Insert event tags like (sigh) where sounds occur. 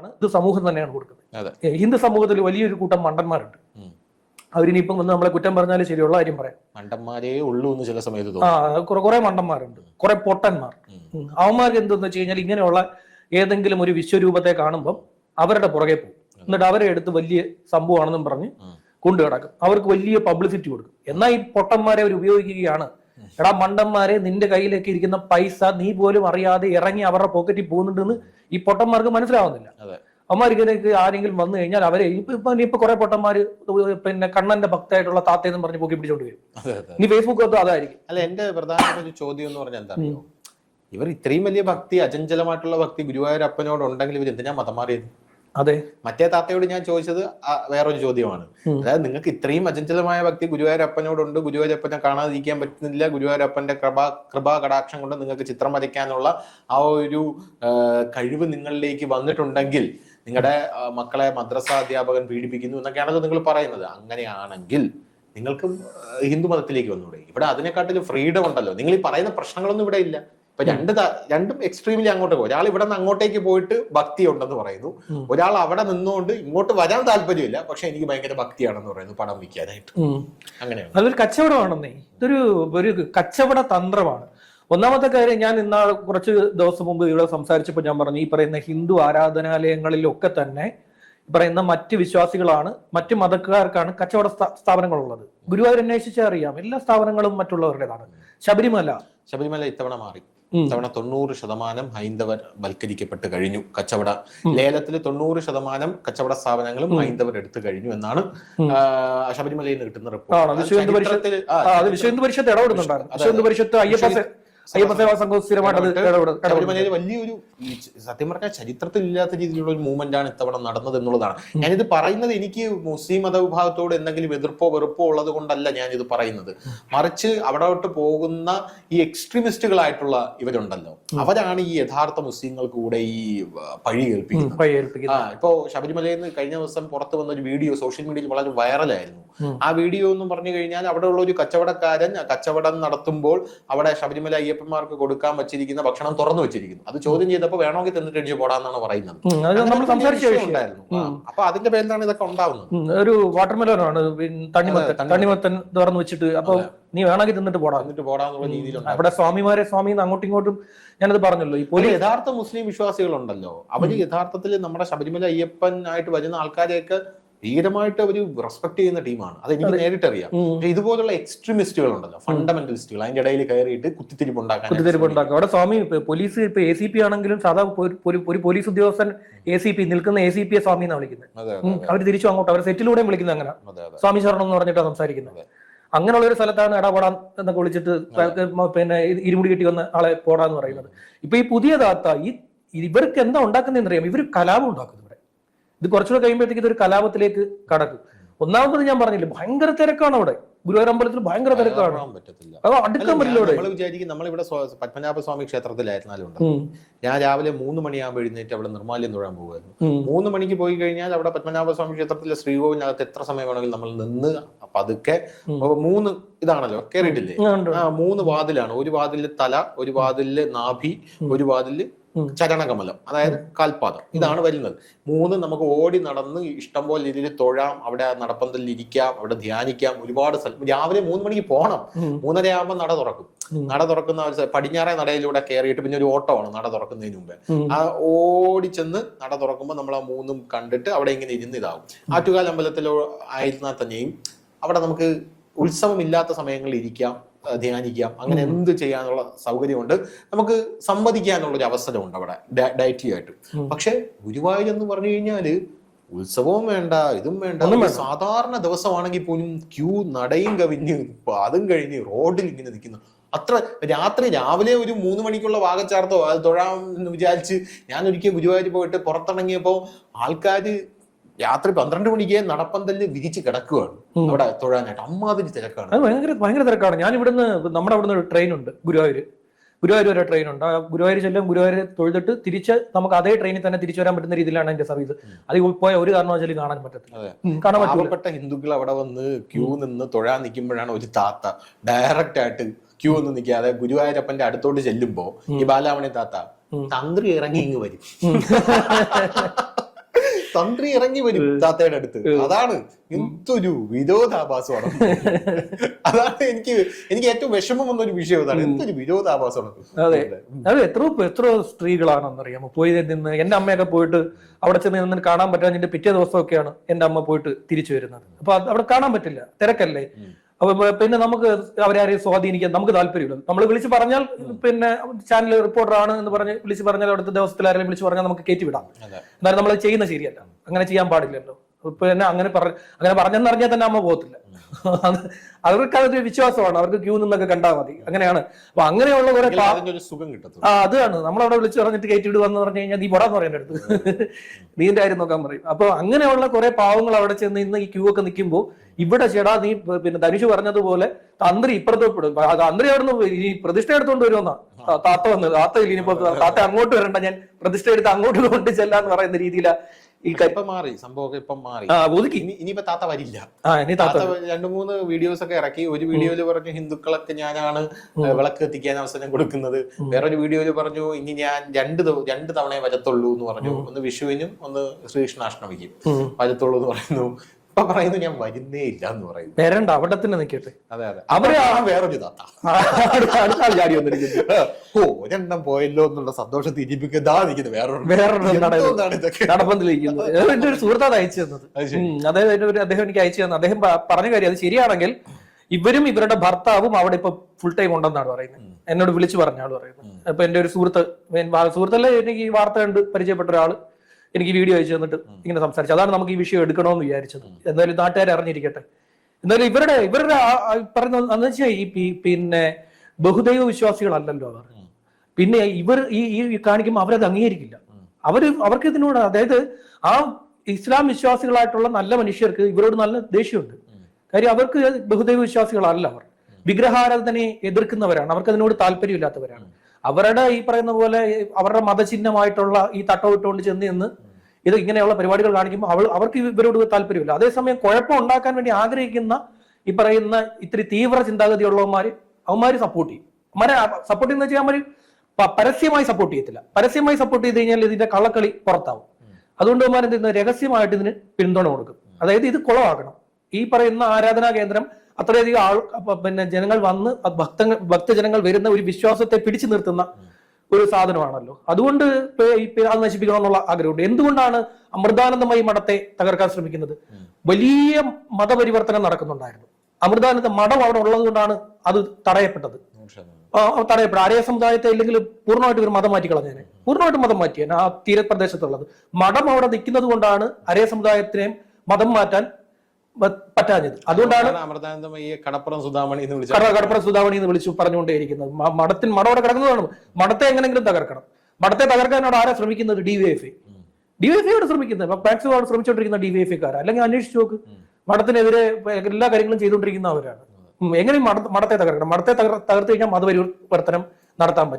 ആണ്. ഇത് സമൂഹം തന്നെയാണ് കൊടുക്കുന്നത്. ഹിന്ദു സമൂഹത്തിൽ വലിയൊരു കൂട്ടം മണ്ടന്മാരുണ്ട്. അവരിനിപ്പം വന്ന് നമ്മളെ കുറ്റം പറഞ്ഞാലേ ശരിയുള്ള കാര്യം പറയാം. മണ്ടന്മാരേ ഉള്ളൂ എന്ന് ചില സമയത്ത് ആ കുറെ മണ്ടന്മാരുണ്ട്. കുറെ പൊട്ടന്മാർ. അവന്മാർ. അവന്മാർക്ക് എന്തെന്ന് വെച്ച് കഴിഞ്ഞാൽ ഇങ്ങനെയുള്ള ഏതെങ്കിലും ഒരു വിശ്വരൂപത്തെ കാണുമ്പം അവരുടെ പുറകെ പോകും. എന്നിട്ട് അവരെ എടുത്ത് വലിയ സംഭവമാണെന്നും പറഞ്ഞ്. കൊണ്ടു കിടക്കും അവർക്ക് വലിയ പബ്ലിസിറ്റി കൊടുക്കും. എന്നാൽ ഈ പൊട്ടന്മാരെ അവർ ഉപയോഗിക്കുകയാണ്. എടാ മണ്ടന്മാരെ നിന്റെ കയ്യിലേക്ക് ഇരിക്കുന്ന പൈസ നീ പോലും അറിയാതെ ഇറങ്ങി അവരുടെ പോക്കറ്റിൽ പോകുന്നുണ്ടെന്ന് ഈ പൊട്ടന്മാർക്ക് മനസ്സിലാവുന്നില്ല. ഇതിലേക്ക് ആരെങ്കിലും വന്നു കഴിഞ്ഞാൽ അവരെ ഇപ്പൊ ഇപ്പൊ ഇപ്പൊ കുറെ പൊട്ടന്മാര് പിന്നെ കണ്ണന്റെ ഭക്തമായിട്ടുള്ള താത്തയെന്ന് പറഞ്ഞ് പോക്കി പിടിച്ചോണ്ട് വരും. ഇനി ഫേസ്ബുക്ക് അതായിരിക്കും. അല്ല എന്റെ പ്രധാനപ്പെട്ട ഒരു ചോദ്യം എന്ന് പറഞ്ഞാൽ എന്താ ഇവർ ഇത്രയും വലിയ ഭക്തി അചഞ്ചലമായിട്ടുള്ള ഭക്തി ഗുരുവായൂരപ്പനോട് ഉണ്ടെങ്കിൽ ഇവർ എന്തിനാ മതം മാറിയത്? അതെ. മറ്റേ താത്തയോട് ഞാൻ ചോദിച്ചത് വേറൊരു ചോദ്യമാണ്. അതായത് നിങ്ങൾക്ക് ഇത്രയും അചഞ്ചലമായ ഭക്തി ഗുരുവായൂരപ്പനോടുണ്ട് ഗുരുവായൂരപ്പനെ കാണാതിരിക്കാൻ പറ്റുന്നില്ല ഗുരുവായൂരപ്പന്റെ കൃപാ കൃപാ കടാക്ഷം കൊണ്ട് നിങ്ങൾക്ക് ചിത്രം വരയ്ക്കാനുള്ള ആ ഒരു കഴിവ് നിങ്ങളിലേക്ക് വന്നിട്ടുണ്ടെങ്കിൽ നിങ്ങളുടെ മക്കളെ മദ്രസ അധ്യാപകൻ പീഡിപ്പിക്കുന്നു എന്നൊക്കെയാണല്ലോ നിങ്ങൾ പറയുന്നത്. അങ്ങനെയാണെങ്കിൽ നിങ്ങൾക്ക് ഹിന്ദു മതത്തിലേക്ക് വന്നൂടെ. ഇവിടെ അതിനെക്കാട്ടിലും ഫ്രീഡം ഉണ്ടല്ലോ. നിങ്ങൾ ഈ പറയുന്ന പ്രശ്നങ്ങളൊന്നും ഇവിടെ ഇല്ല. ഇപ്പൊ രണ്ട് രണ്ടും എക്സ്ട്രീമിലി അങ്ങോട്ട് പോകും ഒരാൾ ഇവിടെ നിന്ന് അങ്ങോട്ടേക്ക് പോയിട്ട് ഭക്തി ഉണ്ടെന്ന് പറയുന്നു. ഒരാൾ അവിടെ നിന്നുകൊണ്ട് ഇങ്ങോട്ട് വരാൻ താല്പര്യമില്ല. പക്ഷെ എനിക്ക് ഭയങ്കര ഭക്തിയാണെന്ന് പറയുന്നു പടം വിൽക്കാനായിട്ട് അങ്ങനെയാണ്. അതൊരു കച്ചവടമാണെന്നേ. ഇതൊരു ഒരു കച്ചവട തന്ത്രമാണ്. ഒന്നാമത്തെ കാര്യം ഞാൻ ഇന്നാൾ കുറച്ച് ദിവസം മുമ്പ് ഇവിടെ സംസാരിച്ചപ്പോൾ ഞാൻ പറഞ്ഞു ഈ പറയുന്ന ഹിന്ദു ആരാധനാലയങ്ങളിലൊക്കെ തന്നെ പറയുന്ന മറ്റ് വിശ്വാസികളാണ് മറ്റ് മതക്കാർക്കാണ് കച്ചവട സ്ഥാ- സ്ഥാപനങ്ങളുള്ളത്. ഗുരുവായൂർ അന്വേഷിച്ചാൽ അറിയാം എല്ലാ സ്ഥാപനങ്ങളും മറ്റുള്ളവരുടേതാണ്. ശബരിമല. ശബരിമല ഇത്തവണ മാറി. ഉം. ഇത്തവണ തൊണ്ണൂറ് ശതമാനം ഹൈന്ദവർ വൽക്കരിക്കപ്പെട്ട് കഴിഞ്ഞു. കച്ചവട ലേലത്തിൽ തൊണ്ണൂറ് ശതമാനം കച്ചവട സ്ഥാപനങ്ങളും ഹൈന്ദവർ എടുത്തു കഴിഞ്ഞു എന്നാണ് ശബരിമലയിൽ നിന്ന് കിട്ടുന്ന റിപ്പോർട്ട് പരിഷത്ത് ഇടപെടുന്നുണ്ടായിരുന്നു. പരിഷത്ത് അയ്യപ്പ അയ്യപ്പ സേവാ സ്ഥിരമായിട്ട് വലിയൊരു സത്യം പറഞ്ഞാൽ ചരിത്രത്തിൽ ഇല്ലാത്ത രീതിയിലുള്ള ഒരു മൂവ്മെന്റ് ആണ് ഇത്തവണ നടന്നത് എന്നുള്ളതാണ്. ഞാനിത് പറയുന്നത് എനിക്ക് മുസ്ലിം മതവിഭാഗത്തോട് എന്തെങ്കിലും എതിർപ്പോ വെറുപ്പോ ഉള്ളത് കൊണ്ടല്ല ഞാനിത് പറയുന്നത്. മറിച്ച് അവിടോട്ട് പോകുന്ന ഈ എക്സ്ട്രീമിസ്റ്റുകളായിട്ടുള്ള ഇവരുണ്ടല്ലോ. അവരാണ് ഈ യഥാർത്ഥ മുസ്ലിങ്ങൾക്ക് കൂടെ ഈ പഴി കേൾപ്പിക്കുന്നത് ഏൽപ്പിക്കുന്നത്. ഇപ്പോ ശബരിമലയിൽ നിന്ന് കഴിഞ്ഞ ദിവസം പുറത്തു വന്ന ഒരു വീഡിയോ സോഷ്യൽ മീഡിയയിൽ വളരെ വൈറലായിരുന്നു ആ വീഡിയോ എന്ന് പറഞ്ഞു കഴിഞ്ഞാൽ അവിടെ ഉള്ള ഒരു കച്ചവടക്കാരൻ കച്ചവടം നടത്തുമ്പോൾ അവിടെ ശബരിമല അയ്യപ്പന്മാർക്ക് കൊടുക്കാൻ വെച്ചിരിക്കുന്ന ഭക്ഷണം തുറന്നു വെച്ചിരിക്കുന്നു. അത് ചോദ്യം ചെയ്തപ്പോൾ വേണമെങ്കിൽ തിന്നിട്ട് എഴുതി പോടാന്നാണ് പറയുന്നത്. നമ്മൾ സംസാരിച്ച ഉണ്ടായിരുന്നു. അപ്പൊ അതിന്റെ പേരിലാണ് ഇതൊക്കെ ഉണ്ടാവുന്നത്. ഒരു വാട്ടർ പിന്നെ തണ്ണിമത്തൻ. തണ്ണിമത്തൻ. തുറന്നു വെച്ചിട്ട് അപ്പൊ നീ വേണമെങ്കിൽ തിന്നിട്ട് പോടാ. എന്നിട്ട് പോടാന്നുള്ള രീതിയിലുണ്ട് അവിടെ സ്വാമിമാരെ സ്വാമി അങ്ങോട്ടും ഇങ്ങോട്ടും ഞാനത് പറഞ്ഞല്ലോ. ഇപ്പോൾ യഥാർത്ഥ മുസ്ലിം വിശ്വാസികളുണ്ടല്ലോ. അവർ യഥാർത്ഥത്തിൽ നമ്മുടെ ശബരിമല അയ്യപ്പൻ ആയിട്ട് വരുന്ന ആൾക്കാരെയൊക്കെ ധീരമായിട്ട് ഒരു റെസ്പെക്ട് ചെയ്യുന്ന ടീമാണ്. അത് എനിക്ക് നേരിട്ടറിയാം. പക്ഷേ ഇതുപോലുള്ള എക്സ്ട്രീമിസ്റ്റുകൾ ഉണ്ടല്ലോ ഫണ്ടമെന്റലിസ്റ്റുകൾ അതിന്റെ ഇടയിൽ കയറിയിട്ട് കുത്തിത്തിരിപ്പ് ഉണ്ടാക്കാൻ കുത്തിത്തിരിപ്പ് ഉണ്ടാക്കും. അവിടെ സ്വാമി പോലീസ് ഇപ്പൊ എ സി പി ആണെങ്കിലും സാധാ ഒരു- പോലീസ് ഉദ്യോഗസ്ഥൻ എ സി പി നിൽക്കുന്ന എ സി പി സ്വാമി എന്നാണ് വിളിക്കുന്നത് അവർ തിരിച്ചു അങ്ങോട്ട് അവർ സെറ്റിലൂടെയും വിളിക്കുന്നത് അങ്ങനെ. സ്വാമി ശരണം എന്ന് പറഞ്ഞിട്ടാണ് സംസാരിക്കുന്നത് അങ്ങനെയുള്ള ഒരു സ്ഥലത്താണ് ഇടപെടാൻ എന്നൊക്കെ വിളിച്ചിട്ട് പിന്നെ ഇരുമുടി കിട്ടി വന്ന ആളെ പോടാന്ന് പറയുന്നത്. ഇപ്പൊ ഈ പുതിയ ദാത്ത ഈ ഇവർക്ക് എന്താ ഉണ്ടാക്കുന്നതെന്ന് അറിയാം ഇവർ കലാപം ഉണ്ടാക്കുന്നു ഇത് കുറച്ചുകൂടെ കഴിയുമ്പോഴത്തേക്ക് ഇതൊരു കലാപത്തിലേക്ക് കടക്കും. ഒന്നാമത് ഞാൻ പറഞ്ഞില്ലേ ഭയങ്കര തിരക്കാണ് അവിടെ. ഗുരുവായൂർ അമ്പലത്തിൽ ഭയങ്കര തിരക്കാണ്. അത് അടുക്കാൻ പറ്റില്ല വിചാരിക്കും നമ്മളിവിടെ പത്മനാഭ സ്വാമി ക്ഷേത്രത്തിലായിരുന്നാലും ഉണ്ട് ഞാൻ രാവിലെ മൂന്ന് മണിയാകുമ്പോൾ എഴുന്നേറ്റ് അവിടെ നിർമ്മാല്യം തൊഴാൻ പോകുമായിരുന്നു. മൂന്ന് മണിക്ക് പോയി കഴിഞ്ഞാൽ അവിടെ പത്മനാഭ സ്വാമി ക്ഷേത്രത്തിലെ ശ്രീകോവിനകത്ത് എത്ര സമയം വേണമെങ്കിലും നമ്മൾ നിന്ന് പതുക്കെ മൂന്ന് ഇതാണല്ലോ. ആ മൂന്ന് വാതിലാണ്. ഒരു വാതിലിൽ തല ഒരു വാതിലിൽ നാഭി ഒരു വാതിലിൽ. ചരണകമലം അതായത് കാൽപാദം. ഇതാണ് വരുന്നത്. മൂന്ന് നമുക്ക് ഓടി നടന്ന് ഇഷ്ടം പോലെ രീതിയിൽ തൊഴാം അവിടെ നടപ്പന്തലിൽ ഇരിക്കാം അവിടെ ധ്യാനിക്കാം ഒരുപാട് സ്ഥലം. രാവിലെ മൂന്ന് മണിക്ക് പോകണം. മൂന്നര ആകുമ്പോൾ നട തുറക്കും. നട തുറക്കുന്ന ഒരു പടിഞ്ഞാറേ നടയിലൂടെ കയറിയിട്ട് പിന്നെ ഒരു ഓട്ടോ ആണ് നട തുറക്കുന്നതിന് മുമ്പേ. ആ ഓടി ചെന്ന് നട തുറക്കുമ്പോൾ നമ്മൾ ആ മൂന്നും കണ്ടിട്ട് അവിടെ ഇങ്ങനെ ഇരുന്ന് ഇതാവും ആറ്റുകാൽ അമ്പലത്തിലോ ആയിരുന്നാൽ തന്നെയും അവിടെ നമുക്ക് ഉത്സവമില്ലാത്ത സമയങ്ങളിൽ ഇരിക്കാം. ധ്യാനിക്കാം. അങ്ങനെ എന്ത് ചെയ്യാനുള്ള സൗകര്യമുണ്ട്? നമുക്ക് സംവദിക്കാനുള്ള ഒരു അവസരമുണ്ട് അവിടെ ഡയറ്റി ആയിട്ട് പക്ഷെ ഗുരുവായൂർ എന്ന് പറഞ്ഞു കഴിഞ്ഞാൽ ഉത്സവവും വേണ്ട ഇതും വേണ്ട. സാധാരണ ദിവസമാണെങ്കിൽ പോലും ക്യൂ നടയും കവിഞ്ഞ് അതും കഴിഞ്ഞ് റോഡിൽ ഇങ്ങനെ നിൽക്കുന്നു. അത്ര രാത്രി രാവിലെ ഒരു മൂന്ന് മണിക്കുള്ള വാഗച്ചാർത്തോ അത് തൊഴാമെന്ന് വിചാരിച്ച് ഞാൻ ഒരിക്കൽ ഗുരുവായൂർ പോയിട്ട് പുറത്തിറങ്ങിയപ്പോൾ ആൾക്കാര് രാത്രി പന്ത്രണ്ട് മണിക്ക് നടപ്പന്തലിൽ വിരിച്ച് കിടക്കുകയാണ് അവിടെ തൊഴാനായിട്ട്. അമ്മാതിരി തിരക്കാണ്. അത് ഭയങ്കര ഭയങ്കര തിരക്കാണ്. ഞാൻ ഇവിടുന്ന് നമ്മുടെ അവിടുന്ന് ഒരു ട്രെയിൻ ഉണ്ട് ഗുരുവായൂർ ഗുരുവായൂർ വരെ ട്രെയിൻ ഉണ്ട്. ആ ഗുരുവായൂർ ചെല്ലും ഗുരുവായൂർ തൊഴുതിട്ട് തിരിച്ച് നമുക്ക് അതേ ട്രെയിനിൽ തന്നെ തിരിച്ചു വരാൻ പറ്റുന്ന രീതിയിലാണ് എന്റെ സർവീസ് അത് പോയ ഒരു കാരണവശാലും കാണാൻ പറ്റത്തില്ല. കാണാൻ പാവപ്പെട്ട ഹിന്ദുക്കൾ അവിടെ വന്ന് ക്യൂ നിന്ന് തൊഴാൻ നിൽക്കുമ്പോഴാണ് ഒരു താത്ത ഡയറക്റ്റ് ആയിട്ട് ക്യൂ ഒന്നും നിൽക്കാതെ ഗുരുവായൂരപ്പന്റെ അടുത്തോട്ട് ചെല്ലുമ്പോ ഈ ബാലാമണി താത്ത തന്ത്രി ഇറങ്ങി ഇങ്ങ് വരും. (laughs) തന്ത്രി ഇറങ്ങി വരും താത്തയുടെ അടുത്ത്. അതാണ് എന്തൊരു വിരോധാഭാസമാണ്. അതാണ് എനിക്ക് എനിക്ക് ഏറ്റവും വിഷമം വന്നൊരു വിഷയം അതാണ് എന്തൊരു വിരോധാഭാസമാണ്. അതെ. അത്. എത്ര എത്ര സ്ത്രീകളാണെന്നറിയാമോ? പോയി നിന്ന് എന്റെ അമ്മയൊക്കെ പോയിട്ട് അവിടെ ചെന്ന് നിന്ന് കാണാൻ പറ്റാതിന്റെ പിറ്റേ ദിവസമൊക്കെയാണ് എന്റെ അമ്മ പോയിട്ട് തിരിച്ചു വരുന്നത്. അപ്പൊ അവിടെ കാണാൻ പറ്റില്ല. തിരക്കല്ലേ? അപ്പൊ പിന്നെ നമുക്ക് അവരെ ആരെയും സ്വാധീനിക്കാൻ നമുക്ക് താല്പര്യമില്ല. നമ്മൾ വിളിച്ച് പറഞ്ഞാൽ പിന്നെ ചാനൽ റിപ്പോർട്ടർ ആണ് എന്ന് പറഞ്ഞ് വിളിച്ച് പറഞ്ഞാൽ അടുത്ത ദിവസത്തിൽ ആരെങ്കിലും വിളിച്ച് പറഞ്ഞാൽ നമുക്ക് കയറ്റി വിടാം. എന്നാലും നമ്മൾ ചെയ്യുന്ന ശരിയല്ല. അങ്ങനെ ചെയ്യാൻ പാടില്ലല്ലോ. പിന്നെ അങ്ങനെ പറ അങ്ങനെ പറഞ്ഞെന്നറിഞ്ഞാൽ തന്നെ അമ്മ പോകത്തില്ല. അവർക്ക് അതൊരു വിശ്വാസമാണ്. അവർക്ക് ക്യൂ നിന്നൊക്കെ കണ്ടാൽ മതി. അങ്ങനെയാണ്. അപ്പൊ അങ്ങനെയുള്ള കുറെ സുഖം കിട്ടും ആ അതാണ്. നമ്മളവിടെ വിളിച്ചു പറഞ്ഞിട്ട് കയറ്റി എന്ന് പറഞ്ഞു കഴിഞ്ഞാൽ നീ പൊടാന്ന് പറയുന്ന അടുത്ത്. നീന്റെ കാര്യം നോക്കാൻ പറയും. അപ്പൊ അങ്ങനെയുള്ള കുറെ പാവങ്ങൾ അവിടെ ചെന്ന് ഇന്ന് ഈ ക്യൂ ഒക്കെ നിൽക്കുമ്പോൾ ഇവിടെ ചേടാ നീ പിന്നെ ധനുഷ് പറഞ്ഞതുപോലെ തന്ത്രി ഇപ്പുറത്തോപ്പെടും. തന്ത്രി അവിടുന്ന് ഈ പ്രതിഷ്ഠ എടുത്തോണ്ട് വരുമെന്നാ. താത്ത വന്നത് താത്ത ഇല്ല ഇനിയിപ്പോ താത്ത അങ്ങോട്ട് വരണ്ട. ഞാൻ പ്രതിഷ്ഠ എടുത്ത് അങ്ങോട്ട് കൊണ്ട് ചെല്ലാന്ന് പറയുന്ന രീതിയിലാ ഈ ക- ഇപ്പൊ മാറി സംഭവമൊക്കെ ഇപ്പം മാറി. ഒതുക്കി. ഇനിയിപ്പോ താത്ത വരില്ല. താത്ത രണ്ടു മൂന്ന് വീഡിയോസ് ഒക്കെ ഇറക്കി. ഒരു വീഡിയോയിൽ പറഞ്ഞു ഹിന്ദുക്കളൊക്കെ ഞാനാണ് വിളക്ക് എത്തിക്കാൻ അവസരം കൊടുക്കുന്നത്. വേറൊരു വീഡിയോയിൽ പറഞ്ഞു ഇനി ഞാൻ രണ്ട് രണ്ട് തവണയെ വരത്തുള്ളൂ എന്ന് പറഞ്ഞു. ഒന്ന് വിഷുവിനും ഒന്ന് ശ്രീകൃഷ്ണാഷ്ടമിക്കും. വരത്തുള്ളൂ എന്ന് പറയുന്നു. ഇപ്പൊ പറയുന്നു ഞാൻ വരുന്നേ ഇല്ല എന്ന് പറയുന്നു. വരണ്ട അവിടെ തന്നെ നിൽക്കട്ടെ അതെ അതെ. അവരെ വേറൊരു താത്ത. ചാടി വന്നിരിക്കുന്നു. ഓ ഒരെണ്ണം പോയല്ലോ എന്നുള്ള സന്തോഷം നിൽക്കുന്നു വേറൊരു. എന്തോന്നാണ് നടപ്പന്തിലിരിക്കുന്നത് എന്റെ ഒരു സുഹൃത്താണ് അയച്ചു തന്നത്. അതായത് എന്റെ ഒരു അദ്ദേഹം എനിക്ക് അയച്ചു തന്നു അദ്ദേഹം പറഞ്ഞ കാര്യം അത് ശരിയാണെങ്കിൽ ഇവരും ഇവരുടെ ഭർത്താവും അവിടെ ഇപ്പൊ ഫുൾ ടൈം ഉണ്ടെന്നാണ് പറയുന്നത്. എന്നോട് വിളിച്ചു പറഞ്ഞ ആൾ പറയുന്നത്. അപ്പൊ എന്റെ ഒരു സുഹൃത്ത് സുഹൃത്തല്ലേ എനിക്ക് ഈ വാർത്ത കണ്ട് പരിചയപ്പെട്ട ഒരാൾ. എനിക്ക് വീഡിയോ അയച്ചു തന്നിട്ട് ഇങ്ങനെ സംസാരിച്ചു. അതാണ് നമുക്ക് ഈ വിഷയം എടുക്കണമെന്ന് വിചാരിച്ചത്. എന്തായാലും നാട്ടുകാർ അറിഞ്ഞിരിക്കട്ടെ. എന്നാലും ഇവരുടെ ഇവരുടെ പറഞ്ഞ എന്ന് വെച്ചാൽ ഈ പിന്നെ ബഹുദൈവ വിശ്വാസികളല്ലല്ലോ അവർ. പിന്നെ ഇവർ ഈ ഈ കാണിക്കുമ്പോൾ അവരത് അംഗീകരിക്കില്ല. അവർ അവർക്ക് ഇതിനോട് അതായത് ആ ഇസ്ലാം വിശ്വാസികളായിട്ടുള്ള നല്ല മനുഷ്യർക്ക് ഇവരോട് നല്ല ദേഷ്യമുണ്ട്. കാര്യം അവർക്ക് ബഹുദൈവ വിശ്വാസികളല്ല അവർ. വിഗ്രഹാരാധനയെ എതിർക്കുന്നവരാണ്. അവർക്ക് അതിനോട് താല്പര്യമില്ലാത്തവരാണ് അവരുടെ ഈ പറയുന്ന പോലെ അവരുടെ മതചിഹ്നമായിട്ടുള്ള ഈ തട്ടം ഇട്ടുകൊണ്ട് ചെന്ന് നിന്ന് ഇത് ഇങ്ങനെയുള്ള പരിപാടികൾ കാണിക്കുമ്പോൾ അവൾ അവർക്ക് ഇവരോട് താല്പര്യമില്ല. അതേസമയം കുഴപ്പം ഉണ്ടാക്കാൻ വേണ്ടി ആഗ്രഹിക്കുന്ന ഈ പറയുന്ന ഇത്തിരി തീവ്ര ചിന്താഗതിയുള്ളവന്മാര് അവന്മാര് സപ്പോർട്ട് ചെയ്യും. അവന്മാരെ സപ്പോർട്ട് ചെയ്യുന്ന വെച്ചാൽ അവന്മാര് പ- പരസ്യമായി സപ്പോർട്ട് ചെയ്യത്തില്ല. പരസ്യമായി സപ്പോർട്ട് ചെയ്ത് കഴിഞ്ഞാൽ ഇതിന്റെ കള്ളക്കളി പുറത്താവും. അതുകൊണ്ട് അവന്മാർ എന്ത് ചെയ്യുന്നത് രഹസ്യമായിട്ട് ഇതിന് പിന്തുണ കൊടുക്കും. അതായത് ഇത് കുളമാക്കണം. ഈ പറയുന്ന ആരാധനാ കേന്ദ്രം അത്രയധികം ആൾ പിന്നെ ജനങ്ങൾ വന്ന് ഭക്ത ഭക്തങ്ങൾ ഭക്തജനങ്ങൾ വരുന്ന ഒരു വിശ്വാസത്തെ പിടിച്ചു നിർത്തുന്ന ഒരു സാധനമാണല്ലോ. അതുകൊണ്ട് അത് നശിപ്പിക്കണം എന്നുള്ള ആഗ്രഹമുണ്ട്. എന്തുകൊണ്ടാണ് അമൃതാനന്ദമയി മഠത്തെ തകർക്കാൻ ശ്രമിക്കുന്നത്? വലിയ മതപരിവർത്തനം നടക്കുന്നുണ്ടായിരുന്നു. അമൃതാനന്ദ മഠം അവിടെ ഉള്ളത് കൊണ്ടാണ് അത് തടയപ്പെട്ടത്. ആ, ആ, തടയപ്പെടും ആര്യ സമുദായത്തെ അല്ലെങ്കിൽ പൂർണമായിട്ട് ഒരു മതം മാറ്റി കളഞ്ഞേനെ. പൂർണമായിട്ട് മതം മാറ്റിയാണ് ആ തീരപ്രദേശത്തുള്ളത്. മഠം അവിടെ നിൽക്കുന്നത് കൊണ്ടാണ് അരേ സമുദായത്തിനെയും മതം മാറ്റാൻ പറ്റാഞ്ഞത്. അതുകൊണ്ടാണ് അമൃതാനന്ദമയ്യെ കടപ്പുറം സുധാമണി എന്ന് വിളിച്ച കടപ്പുറം സുധാമണി എന്ന് വിളിച്ചു പറഞ്ഞുകൊണ്ടേയിരിക്കുന്നത്. മഠത്തിൽ മഠം അവിടെ കിടക്കുന്നതാണ് മഠത്തെ എങ്ങനെങ്കിലും തകർക്കണം. മഠത്തെ തകർക്കാൻ അവിടെ ആരാ ശ്രമിക്കുന്നത്? D V F I D V F ശ്രമിക്കുന്നത്. മാക്സിമം അവിടെ ശ്രമിച്ചുകൊണ്ടിരിക്കുന്ന ഡി വി എഫ് ഐക്കാരാ അല്ലെങ്കിൽ അന്വേഷിച്ച് നോക്ക്. മഠത്തിനെതിരെ എല്ലാ കാര്യങ്ങളും ചെയ്തുകൊണ്ടിരിക്കുന്ന അവരാണ്. എങ്ങനെയും മഠത്തെ തകർക്കണം. മഠത്തെ തകർ തകർത്ത് കഴിഞ്ഞാൽ മതപരിവർത്തനം നടത്താൻ പറ്റും.